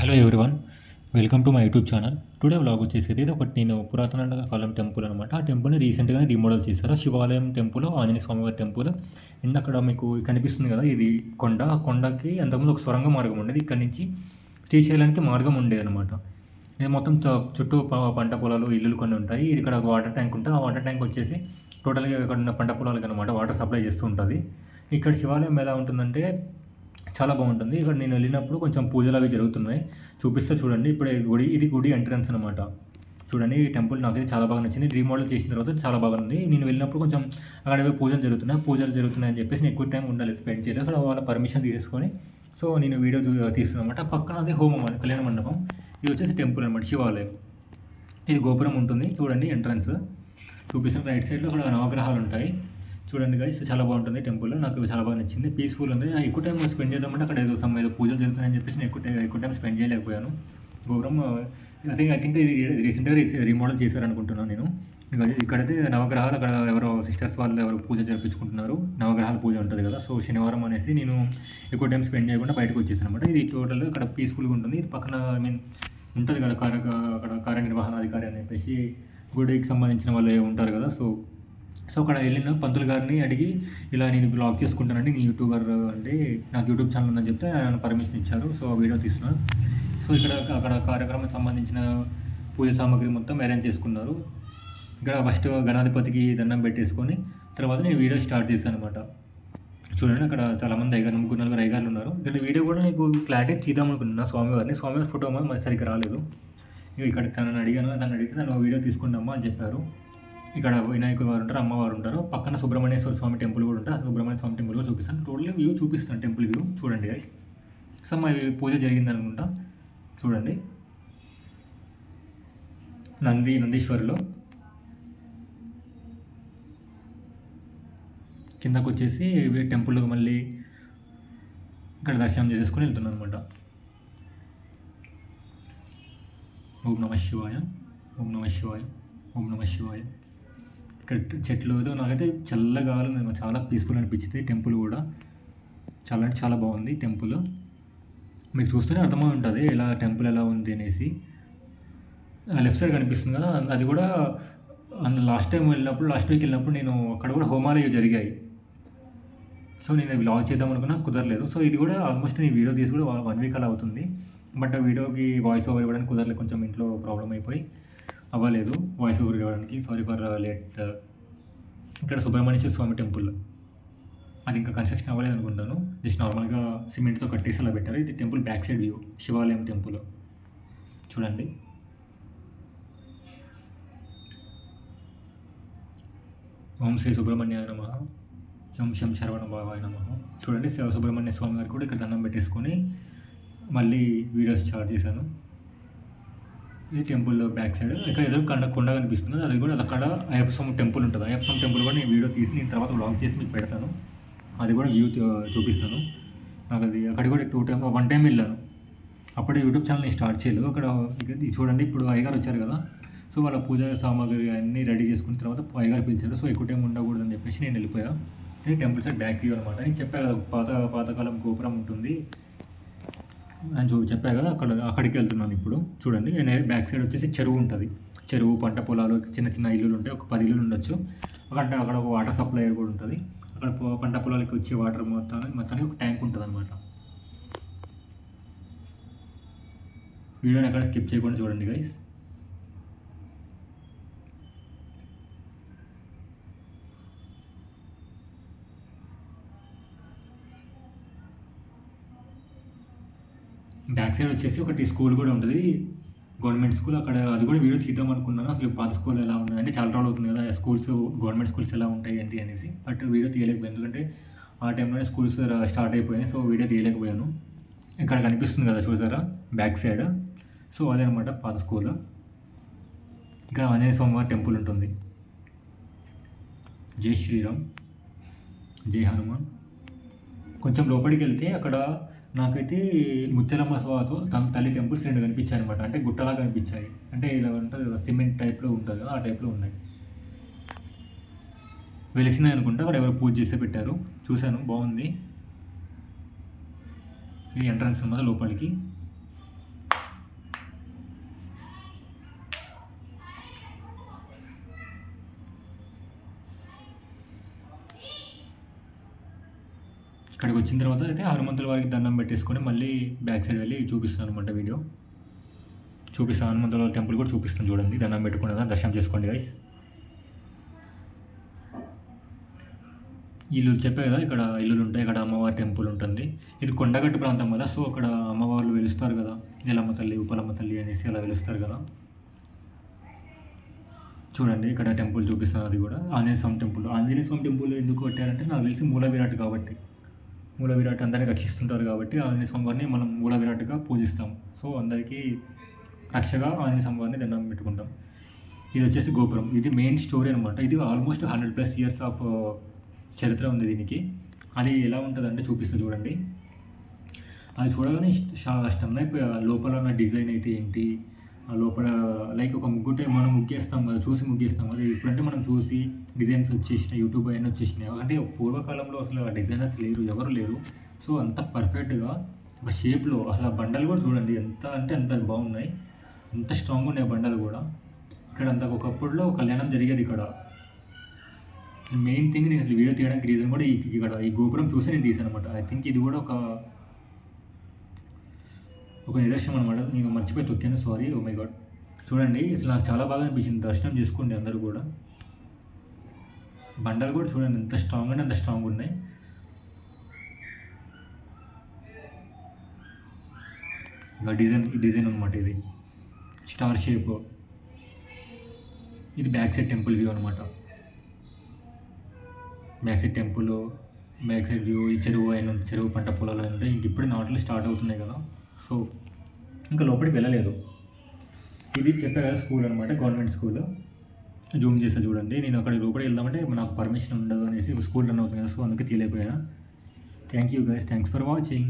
Hello everyone welcome to my YouTube channel today vlog వచ్చేసి ఇది ఒకటి. నేను పురాతన కాలం టెంపుల్ అనమాట ఆ టెంపుల్ని రీసెంట్గానే రీమోడల్ చేశారు. శివాలయం టెంపుల్ ఆంజనేయ స్వామివారి టెంపుల్ అండ్ అక్కడ మీకు కనిపిస్తుంది కదా ఇది కొండ. ఆ కొండకి అంతకుముందు ఒక సొరంగ మార్గం ఉండేది. ఇక్కడ నుంచి శ్రీశైలానికి మార్గం ఉండేది అనమాట ఇది మొత్తం చుట్టూ పంట పొలాలు ఇల్లులు కొన్ని ఉంటాయి. ఇది ఇక్కడ ఒక వాటర్ ట్యాంక్ ఉంటుంది ఆ వాటర్ ట్యాంక్ వచ్చేసి టోటల్గా ఇక్కడ ఉన్న పంట పొలాలకి అనమాట వాటర్ సప్లై చేస్తూ ఉంటుంది. ఇక్కడ శివాలయం ఎలా ఉంటుందంటే చాలా బాగుంటుంది. ఇక్కడ నేను వెళ్ళినప్పుడు కొంచెం పూజలు అవి జరుగుతున్నాయి. చూపిస్తే చూడండి. ఇప్పుడు గుడి ఇది గుడి ఎంట్రన్స్ అనమాట చూడండి ఈ టెంపుల్ నాకైతే చాలా బాగా నచ్చింది. రీమోడల్ చేసిన తర్వాత చాలా బాగా ఉంది. నేను వెళ్ళినప్పుడు కొంచెం అక్కడ పూజలు జరుగుతున్నాయి. పూజలు జరుగుతున్నాయి అని చెప్పేసి నేను ఎక్కువ టైం ఉండాలి స్పెండ్ చేయలేదు. అక్కడ వాళ్ళ పర్మిషన్ తీసుకొని. సో నేను వీడియో తీస్తున్నాను అనమాట పక్కన అది హోమం కళ్యాణ మండపం. ఇది వచ్చేసి టెంపుల్ అనమాట శివాలయం. ఇది గోపురం ఉంటుంది. చూడండి ఎంట్రన్స్ చూపిస్తున్న రైట్ సైడ్లో అక్కడ నవగ్రహాలు ఉంటాయి. చూడండి గైస్ చాలా బాగుంటుంది టెంపుల్ నాకు చాలా బాగా నచ్చింది. పీస్ఫుల్ ఉంది. ఆ ఎక్కువ టైం స్పెండ్ చేద్దామంటే అక్కడ ఏదో సమ్ ఏదో పూజలు జరుగుతున్నాయని చెప్పేసి నేను ఎక్కువ టైం ఎక్కువ టైం స్పెండ్ చేయలేకపోయాను. గోపురం ఐ థింక్ ఐ థింక్ ఇది రీసెంట్గా రీమోడల్ చేశారనుకుంటున్నాను నేను. ఇక్కడైతే నవగ్రహాలు అక్కడ ఎవరో సిస్టర్స్ వాళ్ళు ఎవరు పూజ జరిపించుకుంటున్నారు. నవగ్రహాల పూజ ఉంటుంది కదా. సో శనివారం అనేసి నేను ఎక్కువ టైం స్పెండ్ చేయకుండా బయటకు వచ్చేసాను అనమాట ఇది టోటల్ అక్కడ పీస్ఫుల్గా ఉంటుంది. ఇది పక్కన ఐ మీన్ ఉంటుంది కదా కార్య అక్కడ కార్యనిర్వహణ అధికారి అని చెప్పేసి గుడికి సంబంధించిన వాళ్ళు ఉంటారు కదా. సో సో అక్కడ వెళ్ళిన పంతులు గారిని అడిగి ఇలా నేను బ్లాగ్ చేసుకుంటానండి నేను యూట్యూబర్ అంటే నాకు యూట్యూబ్ ఛానల్ ఉందని చెప్తే ఆయన పర్మిషన్ ఇచ్చారు సో వీడియో తీస్తున్నాను సో ఇక్కడ అక్కడ కార్యక్రమం సంబంధించిన పూజ సామాగ్రి మొత్తం అరేంజ్ చేసుకున్నారు. ఇక్కడ ఫస్ట్ గణాధిపతికి దండం పెట్టేసుకొని తర్వాత నేను వీడియో స్టార్ట్ చేశాను అనమాట చూడండి అక్కడ చాలామంది అయ్యారు ముగ్గురు నలుగురు అయ్యారు ఉన్నారు. ఇక్కడ వీడియో కూడా నీకు క్లారిటీ తీద్దాం అనుకుంటున్నా స్వామివారిని. స్వామివారి ఫోటో మరి సరిగ్గా రాలేదు. ఇక ఇక్కడ తనని అడిగాను తను అడిగితే తను వీడియో తీసుకుంటామా అని చెప్పారు. ఇక్కడ వినాయకుడు వారు ఉంటారు అమ్మవారు ఉంటారు. పక్కన సుబ్రహ్మణ్యేశ్వర స్వామి టెంపుల్ కూడా ఉంటారు సుబ్రహ్మణ్య స్వామి టెంపుల్ కూడా చూపిస్తాను. టోటల్ వ్యూ చూపిస్తాను టెంపుల్ వ్యూ. చూడండి గైస్ సో మా పూజ జరిగింది అనుకుంటా. చూడండి. నంది నందీశ్వరులో. కిందకు వచ్చేసి టెంపుల్ మళ్ళీ ఇక్కడ దర్శనం చేసేసుకొని వెళ్తున్నాను అనమాట ఓం నమ శివాయ ఓం నమ శివాయ ఓం నమ శివాయ. చెట్లు ఏదో నాకైతే చల్లగా కావాలి చాలా పీస్ఫుల్ అనిపించింది. టెంపుల్ కూడా చాలా అంటే చాలా బాగుంది టెంపుల్ మీకు చూస్తేనే అర్థమై ఉంటుంది ఎలా టెంపుల్ ఎలా ఉంది అనేసి. లెఫ్ట్ సైడ్ కనిపిస్తుంది కదా అది కూడా అందులో లాస్ట్ టైం వెళ్ళినప్పుడు లాస్ట్ వీక్ వెళ్ళినప్పుడు నేను అక్కడ కూడా హోమాలయ జరిగాయి. సో నేను బ్లాగ్ చేద్దాం అనుకున్నా కుదరలేదు. సో ఇది కూడా ఆల్మోస్ట్ నేను వీడియో తీసి కూడా వన్ వీక్ అలా అవుతుంది. బట్ ఆ వీడియోకి వాయిస్ ఓవర్ ఇవ్వడానికి కుదరలేదు. కొంచెం ఇంట్లో ప్రాబ్లం అయిపోయి. అవ్వలేదు. వాయిస్ ఓవర్ ఇవ్వడానికి. సారీ ఫర్ లేట్ ఇక్కడ సుబ్రహ్మణ్య స్వామి టెంపుల్ అది ఇంకా కన్స్ట్రక్షన్ అవ్వలేదు అనుకుంటాను. జస్ట్ నార్మల్గా సిమెంట్తో కట్టేసి అలా పెట్టారు. ఇది టెంపుల్ బ్యాక్ సైడ్ వ్యూ శివాలయం టెంపుల్ చూడండి. ఓం శ్రీ సుబ్రహ్మణ్యాయ నమ. శం శం శరవణ బాబాయ నమ. చూడండి శివ సుబ్రహ్మణ్య స్వామి గారు కూడా ఇక్కడ దండం పెట్టేసుకొని మళ్ళీ వీడియోస్ స్టార్ట్ చేశాను. ఇది టెంపుల్ బ్యాక్ సైడ్ ఇక్కడ ఏదో కొండ కొండ కనిపిస్తుంది. అది కూడా అక్కడ అయ్యప్ప స్వామి టెంపుల్ ఉంటుంది. అయ్యప్ప స్వామి టెంపుల్ కూడా నేను వీడియో తీసి నేను తర్వాత వ్లాగ్ చేసి మీకు పెడతాను. అది కూడా వ్యూ చూపిస్తాను. నాకు అది అక్కడ కూడా టూ టైమ్ వన్ టైం వెళ్ళాను. అప్పుడే యూట్యూబ్ ఛానల్ నేను స్టార్ట్ చేయలేదు. అక్కడ ఇది చూడండి ఇప్పుడు అయ్యగారు వచ్చారు కదా. సో వాళ్ళ పూజ సామాగ్రి అన్నీ రెడీ చేసుకున్న తర్వాత అయ్యగారు పిలిచారు. సో ఎక్కువ టైం ఉండకూడదని చెప్పేసి నేను వెళ్ళిపోయా. ఇది టెంపుల్ సైడ్ బ్యాక్ వ్యూ అనమాట నేను చెప్పా పాత పాతకాలం గోపురం ఉంటుంది. అని చూ చెప్పా కదా అక్కడ అక్కడికి వెళ్తున్నాను ఇప్పుడు. చూడండి నేను బ్యాక్ సైడ్ వచ్చేసి చెరువు ఉంటుంది. చెరువు పంట పొలాలు చిన్న చిన్న ఇల్లులు ఉంటాయి ఒక పది ఇల్లులు ఉండొచ్చు. అక్కడ అక్కడ ఒక వాటర్ సప్లై కూడా ఉంటుంది. అక్కడ పంట పొలాలకి వచ్చే వాటర్ మొత్తానికి మొత్తానికి ఒక ట్యాంక్ ఉంటుంది అనమాట వీడియోని ఎక్కడ స్కిప్ చేయకుండా చూడండి గైస్ బ్యాక్ సైడ్ వచ్చేసి ఒకటి స్కూల్ కూడా ఉంటుంది. గవర్నమెంట్ స్కూల్ అక్కడ అది కూడా వీడియో తీద్దాం అనుకున్నాను. అసలు పాత స్కూల్ ఎలా ఉన్నాయి అంటే చాలా రోజులు అవుతుంది కదా స్కూల్స్ గవర్నమెంట్ స్కూల్స్ ఎలా ఉంటాయి ఏంటి అనేసి. బట్ వీడియో తీయలేకపోయాను. ఎందుకంటే ఆ టైంలోనే స్కూల్స్ స్టార్ట్ అయిపోయాయి. సో వీడియో తీయలేకపోయాను. ఇక్కడ కనిపిస్తుంది కదా చూసారా? బ్యాక్ సైడ్ సో అదే అనమాట పాత స్కూల్. ఇంకా ఆంజనేయ స్వామివారి టెంపుల్ ఉంటుంది. జై శ్రీరామ్ జై హనుమాన్. కొంచెం లోపలికి వెళ్తే అక్కడ నాకైతే ముత్యాలమ్మ స్వాతో తన తల్లి టెంపుల్స్ రెండు కనిపించాయి అనమాట అంటే గుట్టలా కనిపించాయి. అంటే ఇలా ఉంటుంది కదా సిమెంట్ టైప్లో ఉంటుంది. కదా ఆ టైప్లో ఉన్నాయి. వెలిసినాయి అనుకుంటా. అక్కడ ఎవరు పూజ చేసే పెట్టారు. చూశాను. బాగుంది. ఈ ఎంట్రన్స్ అన్నమాట లోపలికి. ఇక్కడికి వచ్చిన తర్వాత అయితే హనుమంతుల వారికి దండం పెట్టేసుకొని మళ్ళీ బ్యాక్ సైడ్ వెళ్ళి చూపిస్తాను అనమాట వీడియో. చూపిస్తాను. హనుమంతుల వారి టెంపుల్ కూడా చూపిస్తాను చూడండి. దండం పెట్టుకుని దర్శనం చేసుకోండి గైస్ ఇల్లు చెప్పే కదా ఇక్కడ ఇల్లులు ఉంటాయి ఇక్కడ అమ్మవారి టెంపుల్ ఉంటుంది. ఇది కొండగట్టు ప్రాంతం కదా సో అక్కడ అమ్మవార్లు వెలుస్తారు కదా. నీలమ్మ తల్లి ఉపలమ్మ తల్లి అనేసి అలా వెలుస్తారు కదా. చూడండి ఇక్కడ టెంపుల్ చూపిస్తాను అది కూడా. ఆంజనేయ స్వామి టెంపుల్. ఆంజనేయ స్వామి టెంపుల్ ఎందుకు పెట్టారంటే నాకు తెలిసి మూల విరాట్ కాబట్టి. మూల విరాట్ అందరినీ రక్షిస్తుంటారు కాబట్టి ఆంజనేయ స్వామి వారిని మనం మూల విరాట్గా పూజిస్తాం. సో అందరికీ రక్షగా ఆంజనేయ స్వామి వారిని దండం పెట్టుకుంటాం. ఇది వచ్చేసి గోపురం. ఇది మెయిన్ స్టోరీ అనమాట ఇది almost hundred plus years of చరిత్ర ఉంది దీనికి. అది ఎలా ఉంటుందంటే చూపిస్తుంది చూడండి. అది చూడగానే స్టమ్ అయిపోయి. లోపల ఉన్న డిజైన్ అయితే ఏంటి? లోపల లైక్ ఒక ముగ్గుంటే మనం ముగ్గేస్తాం కదా చూసి ముగ్గేస్తాం కదా ఇప్పుడంటే మనం చూసి డిజైన్స్ వచ్చేసినాయి యూట్యూబ్ అయినా వచ్చేసినాయి. అంటే పూర్వకాలంలో అసలు ఆ డిజైనర్స్ లేరు ఎవరు లేరు. సో అంత పర్ఫెక్ట్గా ఒక షేప్లో అసలు ఆ బండలు కూడా చూడండి ఎంత అంటే అంత బాగున్నాయి. అంత స్ట్రాంగ్ ఉన్నాయి బండలు కూడా. ఇక్కడ అంత ఒకప్పుడులో కళ్యాణం జరిగేది ఇక్కడ. మెయిన్ థింగ్ నేను అసలు వీడియో తీయడానికి రీజన్ కూడా ఇక్కడ ఈ గోపురం చూసి నేను తీసాను అనమాట ఐ థింక్ ఇది కూడా ఒక ఒక నిదర్శనం అనమాట నేను మర్చిపోయి తొక్కాను. సారీ ఓ మై గాడ్ చూడండి అసలు నాకు చాలా బాగా అనిపించింది. దర్శనం చేసుకోండి అందరూ కూడా. బండలు కూడా చూడండి ఎంత స్ట్రాంగ్ అంటే అంత స్ట్రాంగ్ ఉన్నాయి. ఇంకా డిజైన్ ఈ డిజైన్ అనమాట ఇది. స్టార్ షేప్ ఇది బ్యాక్ సైడ్ టెంపుల్ వ్యూ అనమాట back side temple back side view ఈ చెరువు అయిన చెరువు పంట పొలాలు అయిన ఇంక ఇప్పుడే నాట్లు స్టార్ట్ అవుతున్నాయి కదా. సో ఇంకా లోపలికి వెళ్ళలేదు. ఇది చెప్పా కదా స్కూల్ అనమాట గవర్నమెంట్ స్కూల్. జూమ్ చేస్తే చూడండి. నేను అక్కడ లోపలికి వెళ్దామంటే నాకు పర్మిషన్ ఉండదు అనేసి స్కూల్ రన్ అవుతుంది కదా సో అందుకే తీయలేకపోయాను. Thank you guys thanks for watching